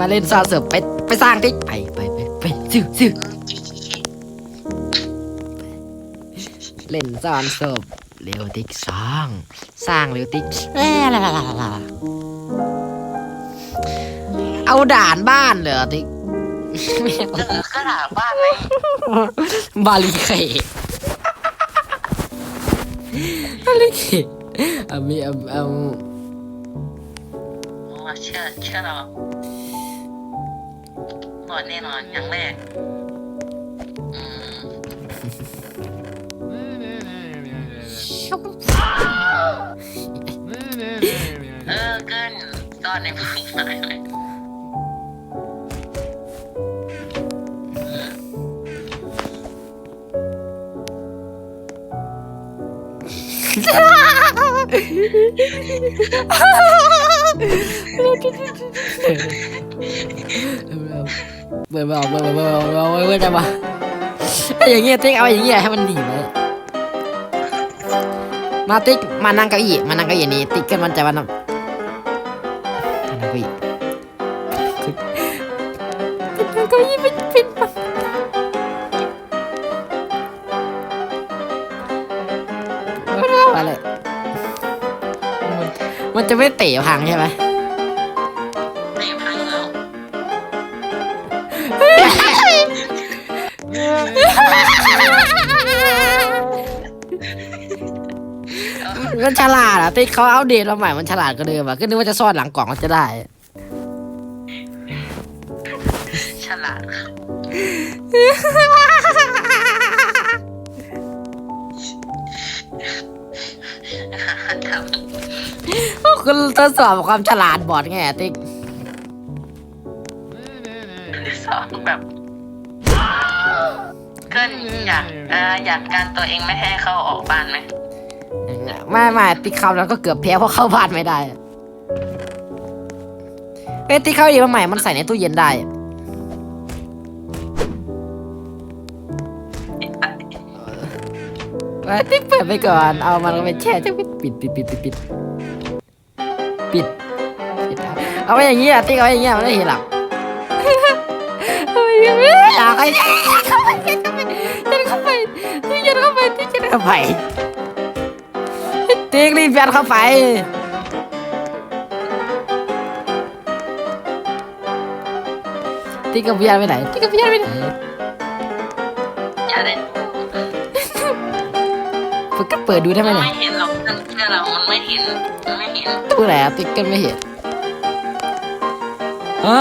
มาเล่นซ่อนเสิร์ฟไปไปสร้างติ๊กไปไปไปไปซื้อซื้อเล่นซ่อนเสิร์ฟเร็วติ๊กสร้าง สร้างเร็วติ๊กเอาด่านบ้านเหรอติ๊กเอออก็ถามบ้านเลยบาลีเคบาลีเคอามีเอาเอาโอ้เชื่อเชื่อเรา หมดแน่นอนอย่างแรกอืมเออเกินซ่อนในมือมาเลย เบื่อเบื่อเบื่อเบื่อเบื่อเบื่อเบื่อจะมาไอ้อย่างเงี้ยติ๊กเอาอย่างเงี้ยให้มันหนีไปมาติ๊กมานั่งเก้าอี้มานั่งเก้าอี้นี้ติ๊กกันมันจวันนั้นมานั่งเก้าอี้ติ๊กนั่งเก้าอี้ไม่ปิดปะอะไรมันมันจะไม่เตะพังใช่ไหม ฉลาดอะติ๊กเขาเอาเดตมาใหม่มันฉลาดก็เดิมอะก็นึกว่าจะซ่อนหลังกล่องมันจะได้ ฉลาดทำคุณทดสอบความฉลาดบอดไงอะติ๊กที่สองแบบเกินอยากเอ่ออยากการตัวเองไม่ให้เข้าออกบ้านไหม ไม่ไม่ติดคำแล้วก็เกือบแพ้เพราะเข้าบ้านไม่ได้เอ้ติดเข้าดีมาใหม่มันใส่ในตู้เย็นได้ ไว้ที่เปิดไปก่อน เอามันไปแช่จะปิดปิดปิดปิดปิดปิด เอาไว้อย่างนี้อะติเอาไว้อย่างนี้มันไม่เห็นหรอกอยากให้ยันเข้าไปยันเข้าไปยันเข้าไปยันเข้าไป ติ๊กรีบยัดเข้าไป ติ๊กกับยัดไปไหน ติ๊กกับยัดไปไหนอย่าได้มันก็เปิดดูได้ไหมมันเนี่ยไม่เห็นหรอกมันเชื่อเรา มันไม่เห็น มันไม่เห็นตู้ไหนอะติ๊กกันไม่เห็นอ่า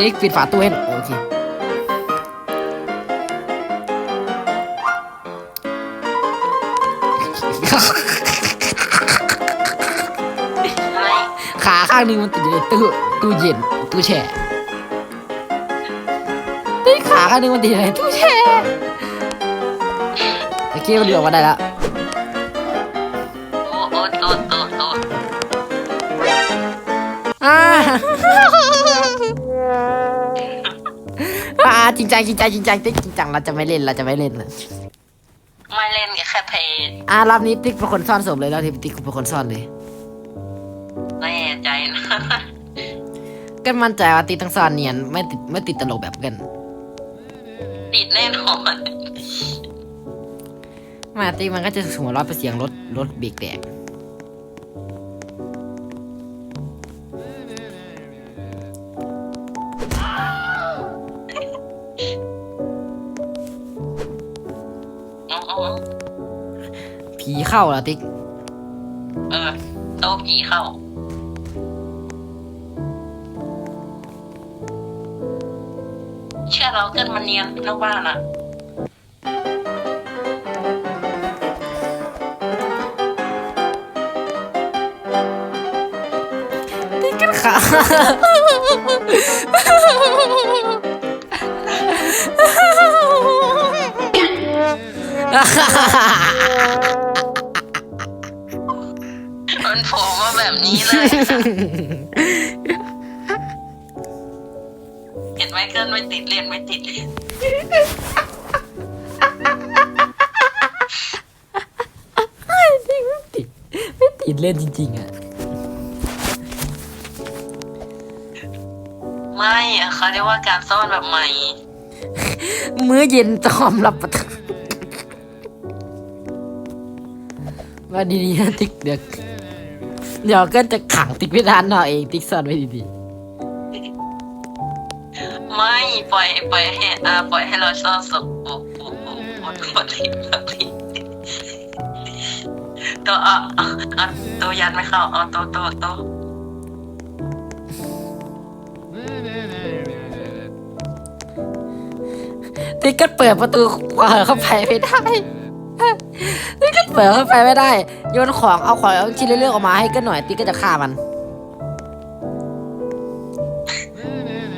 ติ๊กปิดฝาตู้ให้หน่อยโอเคไม่ขาข้างหนึงมันติดอยู่ในตู้ตู้เย็นตู้แช่ติ๊กขาข้างหนึงมันติดอยู่ในตู้แช่โอเคมันเดือดออกมาได้แล้วโอ้โอ้โตโตโตอ่าอ่า จริงจังจริงจังจริงจังติ๊กจริงจังเราจะไม่เล่นเราจะไม่เล่นนะไม่เล่นกับแค่เพจอ่ารอบนี้ติ๊กเป็นคนซ่อนศพเลยรอบนี้ติ๊กเป็นคนซ่อนเลยแน่ใจนะก็มั่นใจว่าติ๊กต้องซ่อนเนียนไม่ติดไม่ติดตลกแบบกัน ติดแน่นอนมาติ๊กมันก็จะหัวเร้อนไปเสียงรถรถเบรกแตก เข้าแล้วติ๊ก เออโตะผีเข้า เชื่อเราเกินมันเนียนนอกบ้านอะ ติ๊กกันขา เลยเห็นไหมเกินมาไม่ติดเล่นไม่ติดติดไม่ติดเล่นจริง ๆอะไม่อะเขาเรียกว่าการซ่อนแบบใหม่ มื้อเย็นจอมรับประทานว่าดีๆนะติ๊กเดี๋ยว เดี๋ยวก็จะขังติ๊กไม่ทันหน่อยเองติ๊กซ่อนไว้ดีไม่ปล่อยปล่อยให้อาปล่อยให้เราซ่อนศพโอ้โหโอ้โหโอ้โหโอ้โหตัวเอาเอาเอาตัวยันไม่เข้าเอาตัวตัวตัวๆติ๊กก็เปิดประตูเข้าไปไม่ได้ ติ๊กก็เปิดเข้าไปไม่ได้ โยนของเอาของเอาชิ้นเรื่องออกมาให้ก็หน่อยติ๊กก็จะฆ่ามัน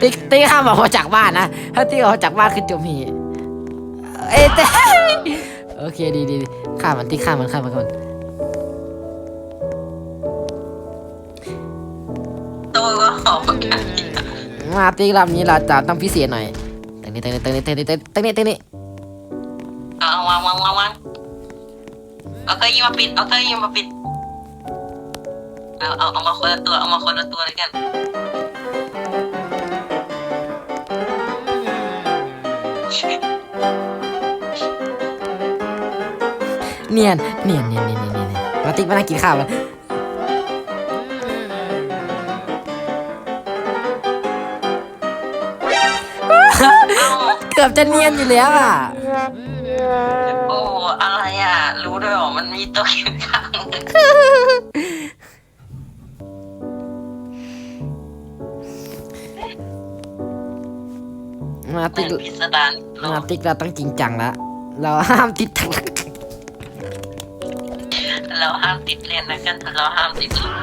ติ๊กติ๊กห้ามออกมาจากบ้านนะถ้าติ๊กออกมาจากบ้านคือจมหีเอ้ยแต่โอเคดีดีดีฆ่ามันติ๊กฆ่ามันฆ่ามันฆ่ามันตัวก็หอบกันมาติ๊กรอบนี้เราจะต้องพิเศษหน่อยตั้งนี้ตั้งนี้ตั้งนี้ตั้งนี้ตั้งนี้ตั้งนี้เอาวางวางวางวาง เอาเก้าอี้มาปิด เอาเก้าอี้มาปิด เอาเอาเอามาคนละตัว เอามาคนละตัวเลยกัน เนียนเนียนเนียนเนียนเนียนเนียนมาติ๊กมานั่งกินข้าวกันเอ้าเกือบจะเนียนอยู่แล้วอะ มันมีตัวอยู่ข้างมาเหมืติ๊อกนพิสดารโลมากติ๊กเราต้องจริงจังแล้วเราห้ามติดถังเราห้ามติดเล่นนะกันเราห้ามติดเล่น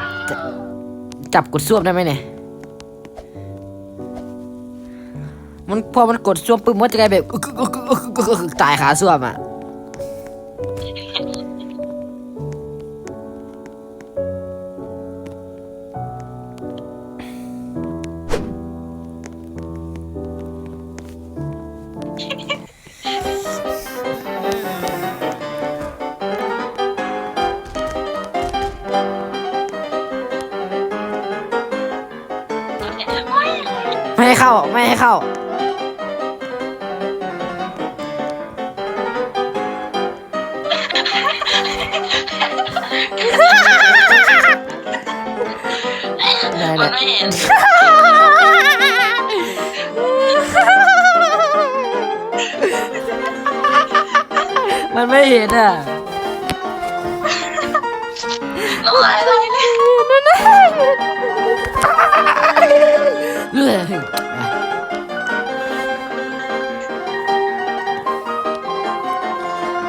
จับกดซ่วมได้ไหมเนี่ย มันพอมันกดซ่วมปุ๊บมันจะกลายแบบอึกอึกอึกอึกอึกอึกอึกตายขาซ่วมอะ ให้เข้า ไม่ให้เข้า ได้มัได้นไม่เห็น มันไม่เห็นอะ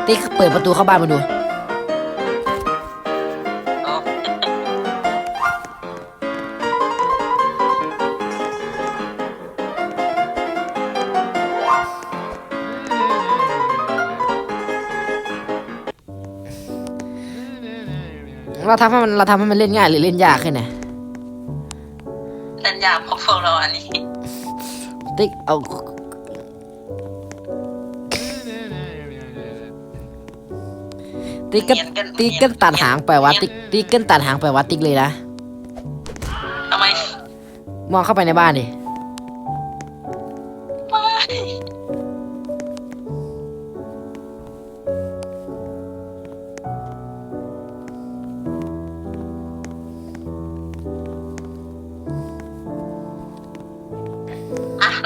ติ๊กเปิดประตูเข้าบ้านมาดู เราทำให้มันเราทำให้มันเล่นง่ายหรือเล่นยากขึ้นเนี่ยเล่นยากเพราะพวกเราอันนี้ติ๊กเอาติ๊กก็เนียนกันติ๊กก็ตัดหางไปว่าติ๊กติ๊กก็ตัดหางไปว่าติ๊กเลยนะทำไมมองเข้าไปในบ้านดิ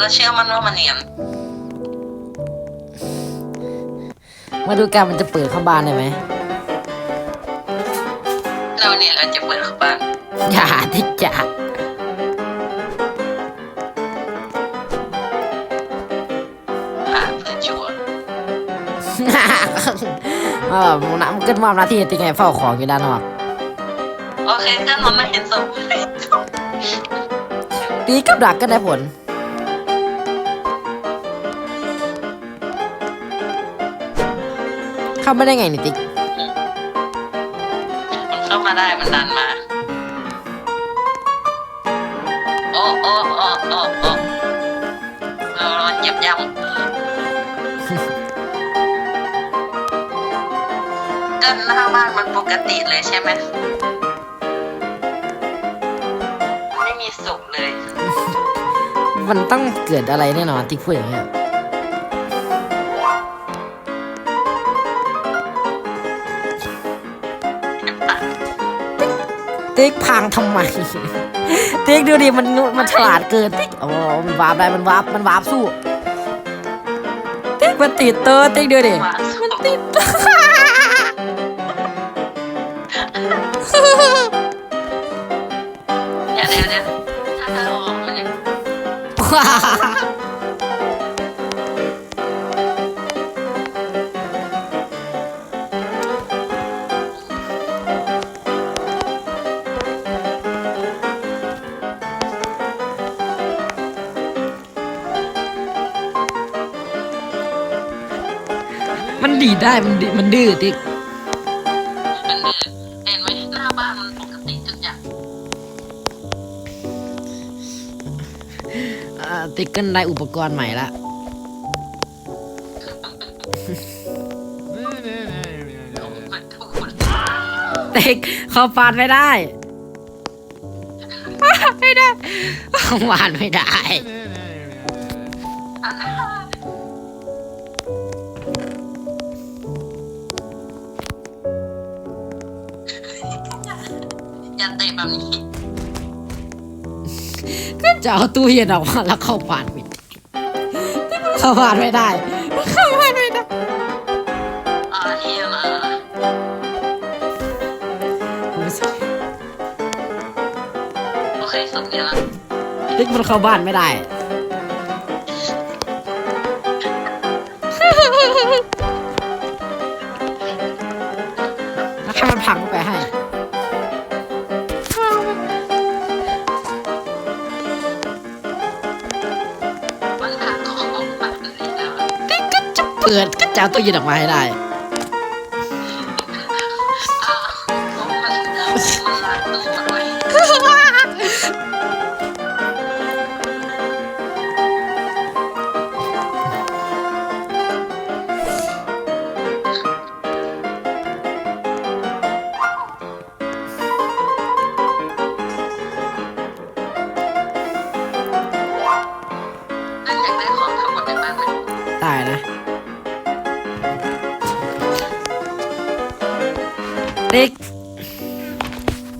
อะเราเชื่อมันว่ามันเนียน มาดูกันมันจะเปิดเข้าบ้านได้ไหมเราเนี่ยเราจะเปิดเข้าบ้านอย่าติ๊กอย่าอะเพื่อชัวร์เออมันนะมันก็มอบหน้าที่ให้ติ๊กไงเฝ้าของอยู่ด้านนอกโอเคกันมันไม่เห็นศพตีกับดักก็ได้ผล เข้าไม่ได้ไงนี่ติ๊กมันเข้ามาได้มันดันมาโอ้โอ้โอ้โอ้โอ้เราเราเหยียบย้ำก็หน้าบ้านมันปกติเลยใช่ไหมไม่มีสุขเลย มันต้องเกิดอะไรแน่นอนติ๊กพูดอย่างเงี้ย ติ๊กพังทำไม ติ๊กดูดิมันมันฉลาดเกินติ๊กโอ้มันวาร์ปได้มันวาร์ปมันวาร์ปสู้ ติ๊กมันติดเตอร์ติ๊กดูดิว่าสุขติดเดี๋ยวเดี๋ยวเดี๋ยวถ้าเธอออกมันยั ได้มันดื้อมันดื้อติ๊กมันดื้อเห็นไหมหน้าบ้านมันปกติทุกอย่างอ่าติ๊กก็ได้อุปกรณ์ใหม่ละมันถูกติ๊กเขาปานไม่ได้ไม่ได้ เขาปานไม่ได้ จะเอาตู้เย็นออกมาแล้วเข้าปานไม่ได้เข้าปานไม่ได้เข้าปานไม่ได้อ่าเฮียนะโอเคสุดเนี่ยละติ๊กมันเข้าบ้านไม่ได้ จะเอาตู้เย็นออกมาให้ได้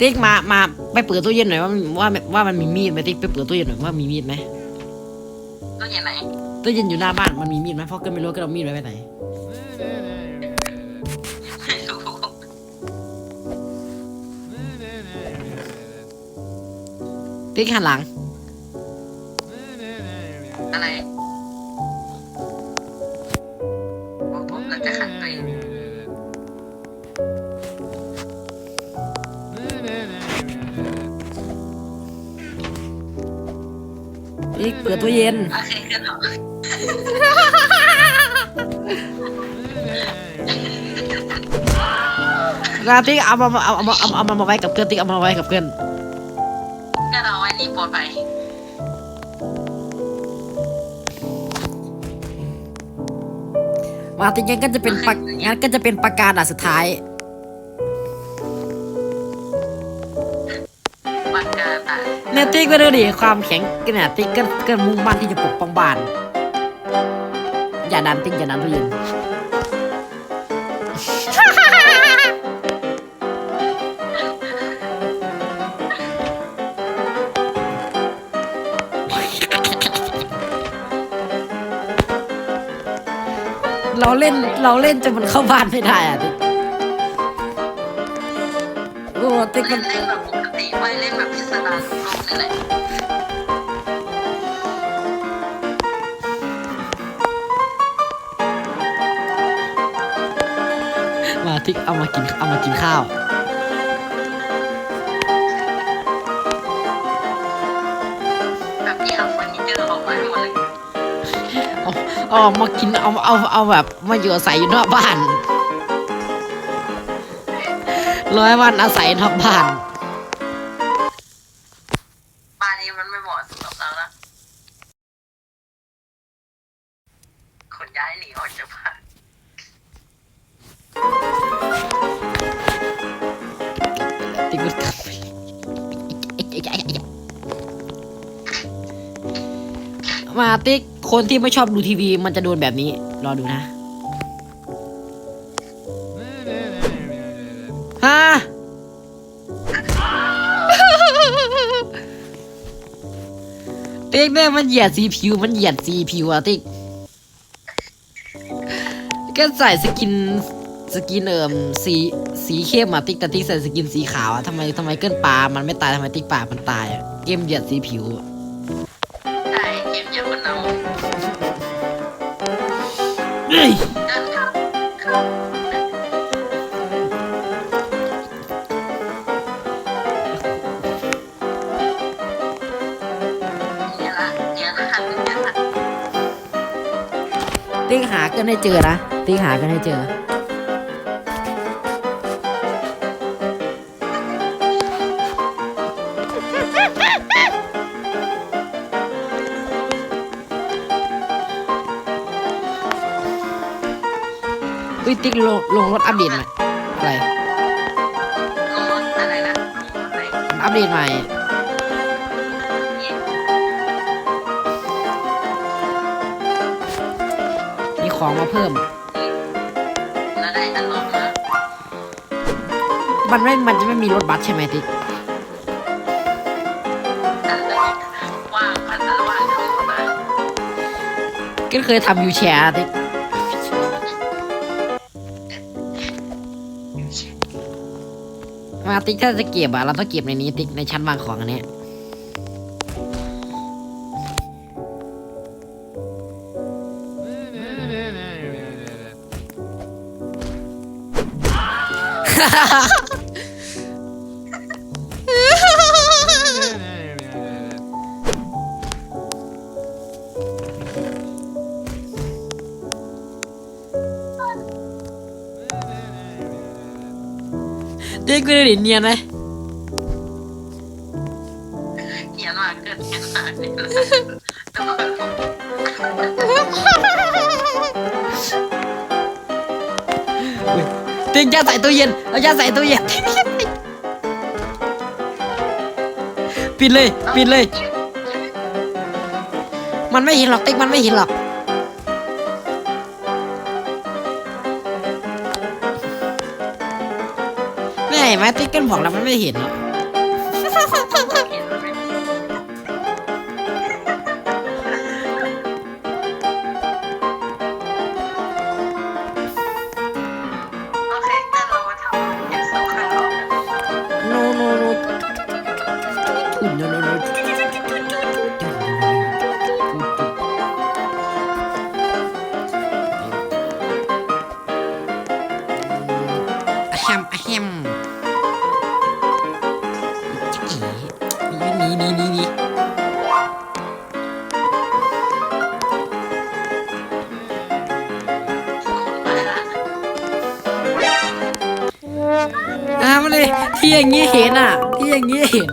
ติ๊กมามาไปเปิดตู้เย็นหน่อยว่าว่าว่ามันมีมีดไหมติ๊กไปเปิดตู้เย็นหน่อยว่ามีมีดไหมตู้เย็นไหนตู้เย็นอยู่หน้าบ้านมันมีมีดไหมเพราะก็ไม่รู้ก็เอามีดไว้ไปไหนไม่รู้ติ๊กหันหลังอะไร ติ๊กเปิดตู้เย็น โอเคกันเหรอแล้วติ๊กเอามาเอาเอาเอาเอามามาไว้กับเกินติ๊กเอามาไว้กับเกินก็เราไว้นี่ปลอดภัยมาติ๊กงั้นก็จะเป็นปากงั้นก็จะเป็นประกาศอะสุดท้าย เนติ๊กก็ดูดิความแข็งเนี่ยติ๊กก็ก็มุ่งมั่นที่จะปกป้องบ้าน อย่าดันติ๊กอย่าดันตู้เย็นเราเล่นเราเล่นจนมันเข้าบ้านไม่ได้อะติ๊กโอ้ติ๊กเล่มันนเล่นแบบปกติไม่เล่นแบบ พิสดารโลกนี่แหละมาติ๊กเอามากินเอามากินข้าวแบบนี้เอาเฟอร์นิเจอร์ออกมาให้หมดเลยเอาเอามากินเอาเอาเอาแบบมาอยู่อาศัยอยู่นอกบ้านร้อยวันอาศัยนอกบ้านน ติ๊กคนที่ไม่ชอบดูทีวี มันจะโดนแบบนี้ รอดูนะฮะติ๊กเนี่ยมันเหยียดสีผิว มันเหยียดสีผิวอะติ๊กก็ใส่สกินสกินเอิมสีสีเข้มอะติ๊กแต่ติ๊กใส่สกินสีขาวอะทำไมทำไมเกินปลา มันไม่ตายทำไมติ๊กปลามันตายอะเกมเหยียดสีผิวอะะติ๊กหากันให้เจอนะติ๊กหากันให้เจอ ติ๊กลงลงรถอัปเดตใหม่อะไรลงรถอะไรนะลงรถอะไรมันอัปเดตใหม่เนี่ยมีของมาเพิ่ม แล้วได้ตลอดมามันไม่ มันจะไม่มีรถบัสใช่ไหมติ๊กว่างพันละว่างเข้ามาก็เคยทำยูแชร์ติ๊ก มาติ๊กถ้าจะเก็บอะเราต้องเก็บในนี้ติ๊กในชั้นวางของอันเนี้ยติ๊ก ดูดิเนียนไหมเขียนมาเกินเขียนมาเกินทุกคนติ๊กจะใส่ตู้เย็นเราจะใส่ตู้เย็นปิดเลยปิดเลย มันไม่เห็นหรอกติ๊กมันไม่เห็นหรอก ไม่เห็นไหมติ๊กเก็ตบอกแล้วมันไม่เห็นหรอก เห็นอะ ที่อย่างนี้เห็น